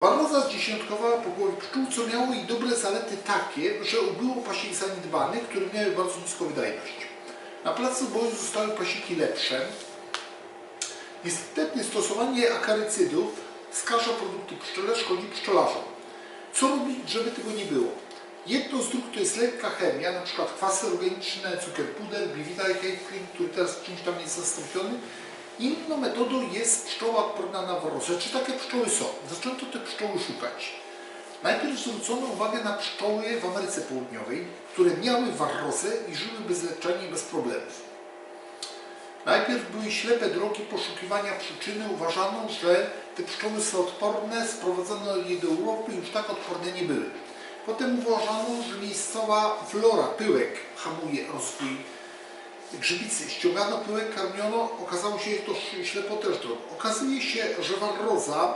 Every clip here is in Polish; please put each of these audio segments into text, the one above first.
Barroza zdziesiątkowała po głowie pszczół, co miało i dobre zalety takie, że ubyło pasiek zaniedbanych, które miały bardzo niską wydajność. Na placu boju zostały pasiki lepsze. Niestety stosowanie akarycydów skaża produkty pszczele, szkodzi pszczelarzom. Co robić, żeby tego nie było? Jedną z dróg to jest lekka chemia, przykład kwasy organiczne, cukier puder, bivitylhexin, który teraz czymś tam jest zastąpiony. Inną metodą jest pszczoła odporna na warrozę. Czy takie pszczoły są? Zaczęto te pszczoły szukać. Najpierw zwrócono uwagę na pszczoły w Ameryce Południowej, które miały warrozę i żyły bez leczenia i bez problemów. Najpierw były ślepe drogi poszukiwania przyczyny. Uważano, że te pszczoły są odporne, sprowadzono je do Europy i już tak odporne nie były. Potem uważano, że miejscowa flora, pyłek, hamuje rozwój grzybicy. Ściągano pyłek, karmiono, okazało się, że to ślepo też drogo. Okazuje się, że warroza,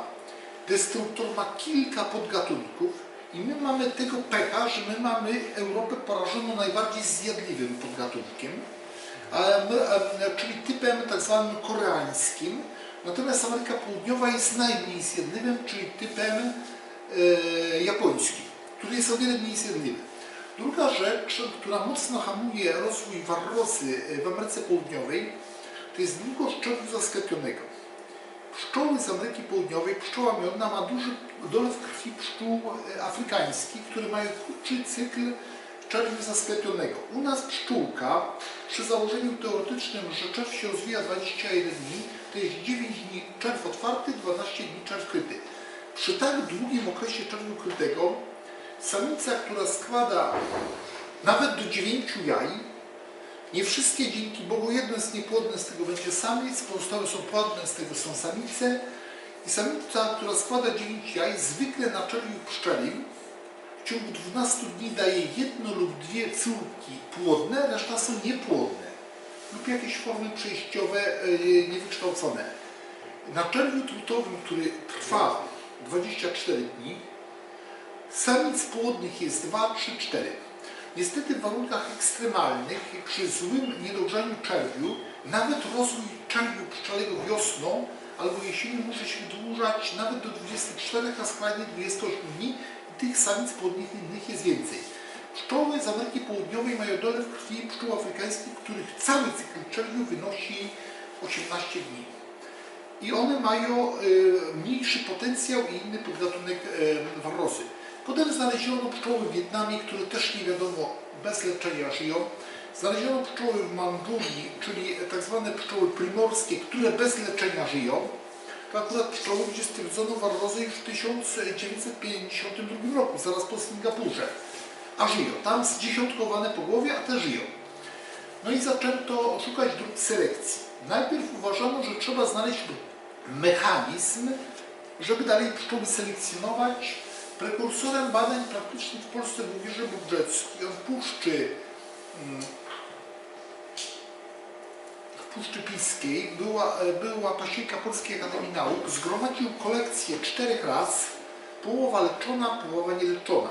destruktor ma kilka podgatunków i my mamy tego pecha, że my mamy Europę porażoną najbardziej zjadliwym podgatunkiem, czyli typem tak zwanym koreańskim. Natomiast Ameryka Południowa jest najmniej zjadliwym, czyli typem e, japońskim, który jest o wiele mniej zjadliwy. Druga rzecz, która mocno hamuje rozwój warrozy w Ameryce Południowej, to jest długość czerwiu zasklepionego. Pszczoły z Ameryki Południowej, pszczoła miodna ma duży dolew krwi pszczół e, afrykańskich, które mają krótszy cykl czerwiu zasklepionego. U nas pszczółka, przy założeniu teoretycznym, że czerw się rozwija 21 dni, to jest 9 dni czerw otwarty, 12 dni czerw kryty. Przy tak długim okresie czerwiu krytego Samica, która składa nawet do 9 jaj, nie wszystkie dzięki Bogu, jedno jest niepłodne, z tego będzie samiec, pozostałe są płodne, z tego są samice. I samica, która składa 9 jaj, zwykle na czerwiu pszczelim w ciągu 12 dni daje jedno lub dwie córki płodne, reszta są niepłodne lub jakieś formy przejściowe niewykształcone. Na czerwiu trutowym, który trwa 24 dni, Samic płodnych jest 2, 3, 4. Niestety w warunkach ekstremalnych, przy złym niedogrzaniu czerwiu, nawet rozwój czerwiu pszczelego wiosną albo jesienią może się wydłużać nawet do 24, a skrajnie 28 dni i tych samic płodnych innych jest więcej. Pszczoły z Ameryki Południowej mają dolew krwi pszczół afrykańskich, których cały cykl czerwiu wynosi 18 dni. I one mają y, mniejszy potencjał i inny podgatunek y, warrozy. Potem znaleziono pszczoły w Wietnamie, które też nie wiadomo bez leczenia żyją. Znaleziono pszczoły w Mandżurii, czyli tak zwane pszczoły primorskie, które bez leczenia żyją. To akurat pszczoły, gdzie stwierdzono warrozę już w 1952 roku, zaraz po Singapurze. A żyją. Tam zdziesiątkowane po głowie, a te żyją. No i zaczęto szukać dróg selekcji. Najpierw uważano, że trzeba znaleźć mechanizm, żeby dalej pszczoły selekcjonować, Prekursorem badań praktycznych w Polsce był Jerzy Budżecki. On w Puszczy, mm, w Puszczy Piskiej była, była pasieka Polskiej Akademii Nauk. Zgromadził kolekcję czterech raz, połowa leczona, połowa nieleczona.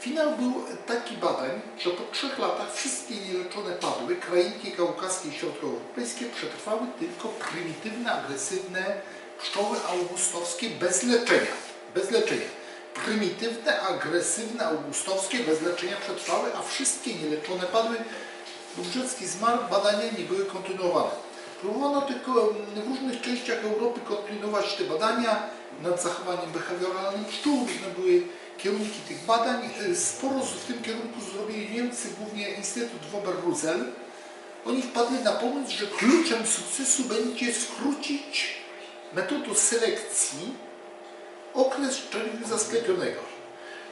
Finał był taki badań, że po trzech latach wszystkie nieleczone padły, krainki kaukaskie i środkowoeuropejskie przetrwały tylko prymitywne, agresywne pszczoły augustowskie bez leczenia. Bez leczenia prymitywne, agresywne, augustowskie, bez leczenia przetrwały, a wszystkie nieleczone padły. Bubrzecki zmarł, badania nie były kontynuowane. Próbowano tylko w różnych częściach Europy kontynuować te badania nad zachowaniem behawioralnym pszczół. Różne były kierunki tych badań. Sporo w tym kierunku zrobili Niemcy, głównie Instytut Wober-Rusel. Oni wpadli na pomysł, że kluczem sukcesu będzie skrócić metodę selekcji okres czerwiu zasklepionego.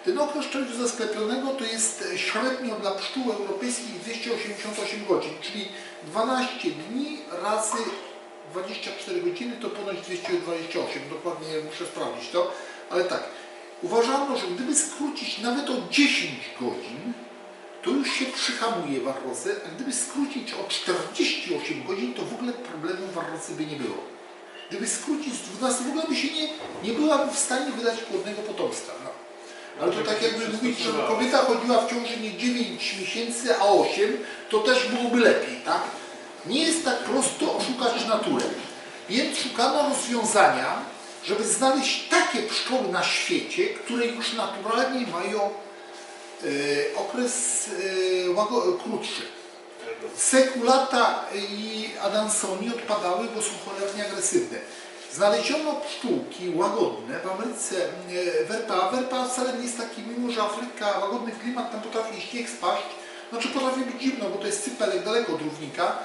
Ten okres czerwiu zasklepionego to jest średnio dla pszczół europejskich 288 godzin, czyli 12 dni razy 24 godziny to ponoć 228, dokładnie muszę sprawdzić to, ale tak, uważano, że gdyby skrócić nawet o 10 godzin, to już się przyhamuje warrozę, a gdyby skrócić o 48 godzin, to w ogóle problemu warrozy by nie było. Gdyby skrócić z 12, w ogóle by się nie, nie byłaby w stanie wydać płodnego potomstwa. No. Ale to tak jakby mówić, że kobieta chodziła w ciąży nie 9 miesięcy, a 8, to też byłoby lepiej, tak? Nie jest tak prosto oszukać naturę. Więc szukano rozwiązania, żeby znaleźć takie pszczoły na świecie, które już naturalnie mają e, okres łago- krótszy. Sekulata i Adansoni odpadały, bo są cholernie agresywne. Znaleziono pszczółki łagodne w Ameryce, e, werpa. Werpa wcale nie jest taki, mimo że Afryka, łagodny klimat, tam potrafi śnieg spaść. Znaczy potrafi być zimno, bo to jest cypelek daleko od równika.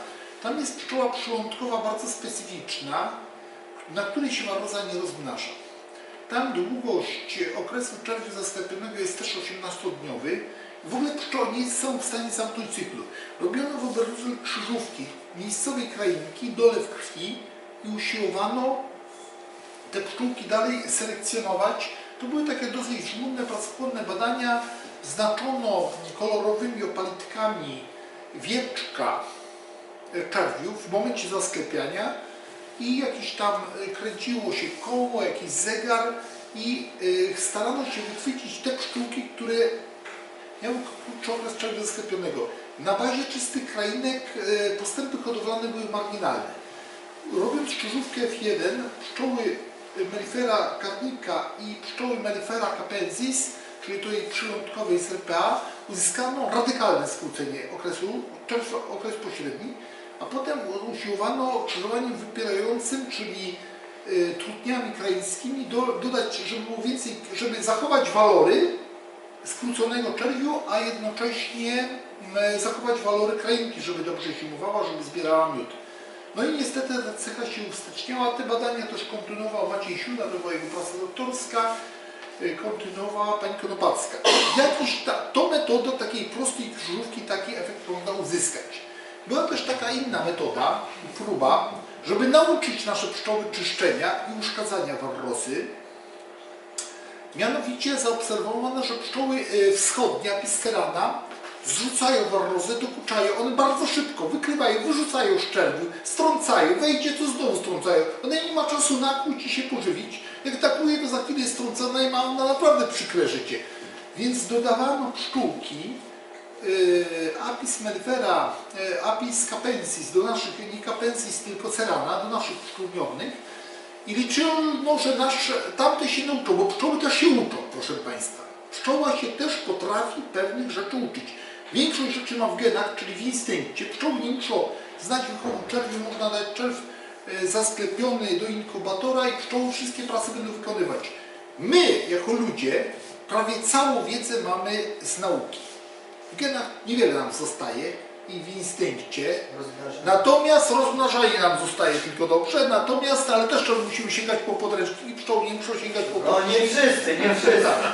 Tam jest pszczoła przylądkowa bardzo specyficzna, na której się waroza nie rozmnaża. Tam długość okresu czerwiu zasklepionego jest też 18-dniowy. Nie są w stanie zamknąć cyklu. Robiono w Oberhusel krzyżówki miejscowej krainki, dolew krwi i usiłowano te pszczółki dalej selekcjonować. To były takie dosyć żmudne, pracochłonne badania. Znaczono kolorowymi opalitkami wieczka czerwiów w momencie zasklepiania i jakieś tam e, kręciło się koło, jakiś zegar i e, starano się wychwycić te pszczółki, które miały krótszy okres czerwiu zasklepionego. Na bazie czystych krainek e, postępy hodowlane były marginalne. Robiąc krzyżówkę F1, pszczoły Mellifera carnica i pszczoły Mellifera capensis, czyli tej przylądkowej z RPA, uzyskano radykalne skrócenie okresu, czerwca, okres pośredni, a potem usiłowano krzyżowaniem wypierającym, czyli y, trutniami kraińskimi, do, dodać, żeby więcej, żeby zachować walory skróconego czerwiu, a jednocześnie mm, zachować walory krainki, żeby dobrze zimowała, żeby zbierała miód. No i niestety ta cecha się usteczniała. Te badania też kontynuował Maciej Siuna, to była jego praca doktorska, y, kontynuowała pani Konopacka. Jakiś ta, tą metodą takiej prostej krzyżówki taki efekt można uzyskać. Była też taka inna metoda, próba, żeby nauczyć nasze pszczoły czyszczenia i uszkadzania warrosy. Mianowicie zaobserwowano, że pszczoły y, wschodnie, Apiscerana, zrzucają warrozę, dokuczają, one bardzo szybko wykrywają, wyrzucają szczerbiu, strącają, wejdzie, to znowu strącają. One nie ma czasu nakłuć i się pożywić. Jak takuje, to za chwilę jest strącona i ma ona naprawdę przykre życie. Więc dodawano pszczółki, y, Apis mellifera, y, Apis capensis, do naszych, nie capensis, tylko cerana, do naszych pszczółnionych i liczono, że nasze, tamte się nauczą, bo pszczoły też się uczą, proszę Państwa. Pszczoła się też potrafi pewnych rzeczy uczyć. Większość rzeczy ma w genach, czyli w instynkcie. Pszczoły nie muszą znać wychowu czerwiu, można dać czerw e, zasklepiony do inkubatora i pszczoły wszystkie prace będą wykonywać. My, jako ludzie, prawie całą wiedzę mamy z nauki. W genach niewiele nam zostaje i w instynkcie. Natomiast rozmnażanie nam zostaje tylko dobrze, natomiast, ale też musimy sięgać po podręczniki, pszczoły nie muszą sięgać po No nie wszyscy, nie wszyscy. tak.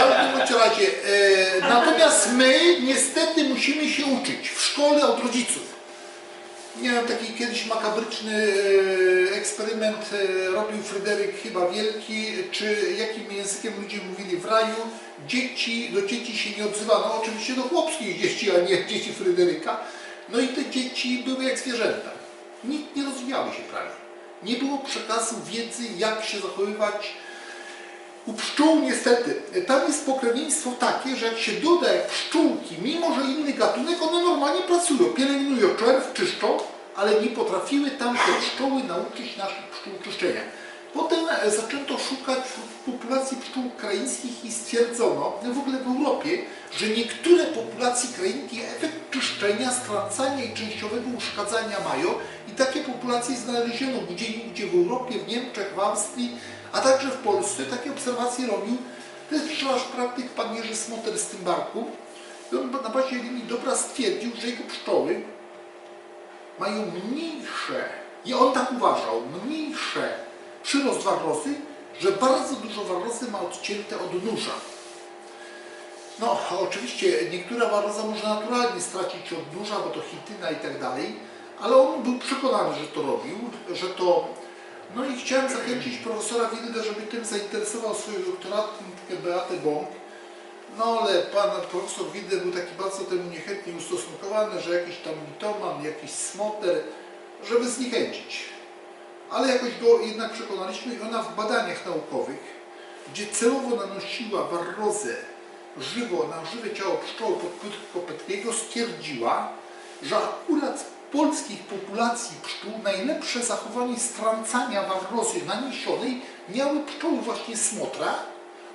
Ale w każdym razie, e, natomiast my niestety musimy się uczyć w szkole od rodziców. Miałem taki kiedyś makabryczny e, eksperyment, e, robił Fryderyk chyba Wielki, czy jakim językiem ludzie mówili w raju. Dzieci, do dzieci się nie odzywano, oczywiście do chłopskich dzieci, a nie dzieci Fryderyka. No i te dzieci były jak zwierzęta. Nikt nie rozwijały się prawie. Nie było przekazu wiedzy, jak się zachowywać, u pszczół niestety, tam jest pokrewieństwo takie, że jak się doda jak pszczółki, mimo że inny gatunek, one normalnie pracują, pielęgnują czerw, czyszczą, ale nie potrafiły tamte pszczoły nauczyć naszych pszczół czyszczenia. Potem e, zaczęto szukać w populacji pszczół kraińskich i stwierdzono, no w ogóle w Europie, że niektóre populacje krainki efekt czyszczenia, stracania i częściowego uszkadzania mają i takie populacje znaleziono gdzie indziej w Europie, w Niemczech, w Austrii, a także w Polsce. Takie obserwacje robił też nasz praktyk pan Jerzy Smoter z Tymbarku. I on na bazie linii dobra stwierdził, że jego pszczoły mają mniejsze, i on tak uważał, mniejsze przyrost warrosy, że bardzo dużo warrosy ma odcięte od nóża. No, oczywiście niektóra warroza może naturalnie stracić od nóża, bo to chityna i tak dalej, ale on był przekonany, że to robił, że to... No i chciałem zachęcić profesora Wildę, żeby tym zainteresował swoją doktoratkę Beatę Bąk. No ale pan profesor Wilde był taki bardzo temu niechętnie ustosunkowany, że jakiś tam mitoman, jakiś smoter, żeby zniechęcić. Ale jakoś go jednak przekonaliśmy i ona w badaniach naukowych, gdzie celowo nanosiła warrozę żywo na żywe ciało pszczoły pod płytko Petkiego, stwierdziła, że akurat polskich populacji pszczół najlepsze zachowanie strącania warrozy naniesionej miały pszczoły właśnie smotra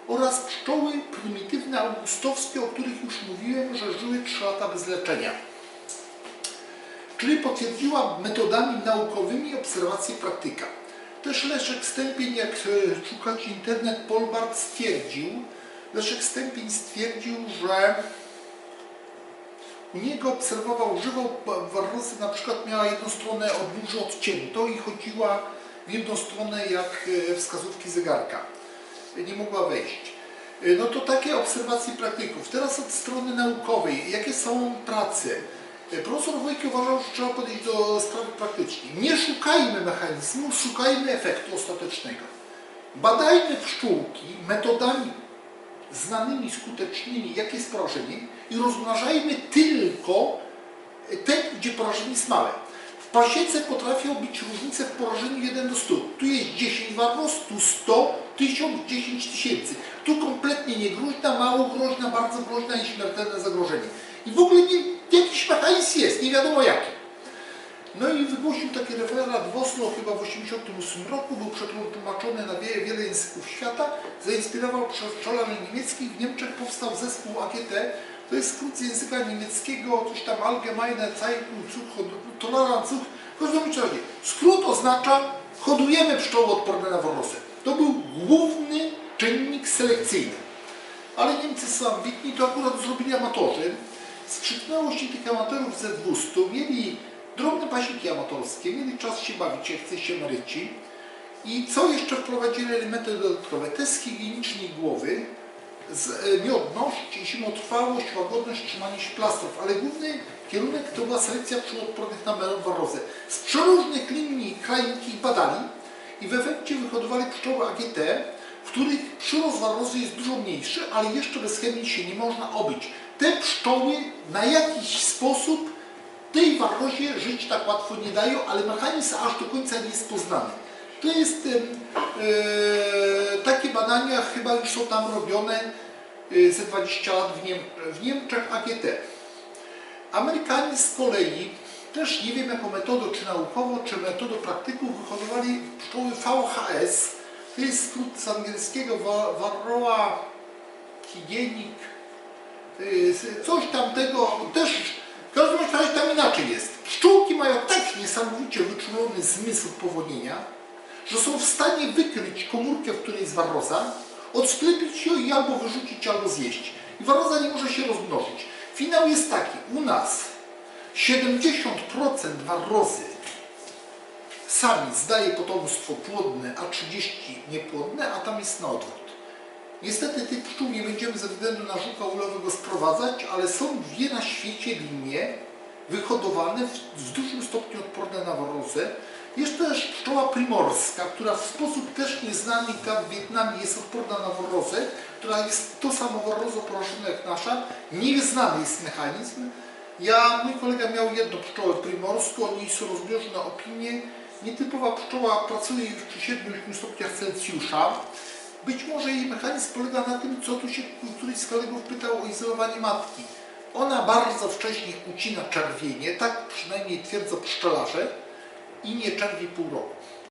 oraz pszczoły prymitywne augustowskie, o których już mówiłem, że żyły 3 lata bez leczenia. Czyli potwierdziła metodami naukowymi obserwacje praktyka. Też Leszek Stępień, jak e, szukać internet, Polbart stwierdził, Leszek Stępień stwierdził, że niego obserwował żywą warrosę, na przykład miała jedną stronę od burzy odcięto i chodziła w jedną stronę jak e, wskazówki zegarka. Nie mogła wejść. E, No to takie obserwacje praktyków. Teraz od strony naukowej, jakie są prace? E, Profesor Wojki uważał, że trzeba podejść do sprawy praktycznie. Nie szukajmy mechanizmu, szukajmy efektu ostatecznego. Badajmy pszczółki metodami znanymi, skutecznymi, jakie jest porażenie i rozmnażajmy tylko te, gdzie porażenie jest małe. W pasiece potrafią być różnice w porażeniu 1 do 100. Tu jest 10 warros, tu 100, 1000, 10 tysięcy. Tu kompletnie niegroźna, mało groźna, bardzo groźna i śmiertelne zagrożenie. I w ogóle nie, jakiś mechanizm jest, nie wiadomo jaki. No i wygłosił taki referat w Oslo chyba w 1988 roku, był przetłumaczony na wiele, wiele języków świata, zainspirował przez pszczelarzy niemieckich. W Niemczech powstał zespół AGT, to jest skrót języka niemieckiego, coś tam Allgemeine Zeitung zu Toleranzug. W każdym razie skrót oznacza hodujemy pszczoły odporne na worosę. To był główny czynnik selekcyjny. Ale Niemcy są ambitni, to akurat zrobili amatorzy. Skrzyknęłości tych amatorów ze 200 mieli drobne pasiki amatorskie, mieli czas się bawić, jak chce się emeryci. I co jeszcze wprowadzili elementy dodatkowe? Test higienicznej głowy, e, miodność, zimotrwałość, łagodność, trzymanie się plastrów, ale główny kierunek to była selekcja pszczół odpornych na warrozę. Z przeróżnych linii ich badali i w efekcie wyhodowali pszczoły AGT, w których przyrost warrozy jest dużo mniejszy, ale jeszcze bez chemii się nie można obyć. Te pszczoły na jakiś sposób tej warrozie żyć tak łatwo nie dają, ale mechanizm aż do końca nie jest poznany. To jest e, takie badania chyba już są tam robione e, ze 20 lat w, Niem w Niemczech AGT. Amerykanie z kolei też nie wiem jaką metodą, czy naukową, czy metodą praktyków wyhodowali pszczoły VHS. To jest skrót z angielskiego Varroa hygienik, y, coś tamtego, też każdym razie tam inaczej jest. Pszczółki mają tak niesamowicie wyczulony zmysł powodnienia, że są w stanie wykryć komórkę, w której jest warroza, odsklepić ją i albo wyrzucić, albo zjeść. I warroza nie może się rozmnożyć. Finał jest taki, u nas 70% warrozy sami zdaje potomstwo płodne, a 30 niepłodne, a tam jest na odwrót. Niestety tych pszczół nie będziemy ze względu na żuka ulowego sprowadzać, ale są dwie na świecie linie wyhodowane w, w dużym stopniu odporne na warrozę. Jest też pszczoła primorska, która w sposób też nieznany w Wietnamie jest odporna na warrozę, która jest to samo warrozo porażone jak nasza. Nieznany jest mechanizm. Ja, mój kolega miał jedną pszczołę primorską, o niej są rozbieżne opinie. Nietypowa pszczoła pracuje przy 7-8 stopniach Celsjusza. Być może jej mechanizm polega na tym, co tu się któryś z kolegów pytał o izolowanie matki. Ona bardzo wcześnie ucina czerwienie, tak przynajmniej twierdzą pszczelarze, i nie czerwi pół roku.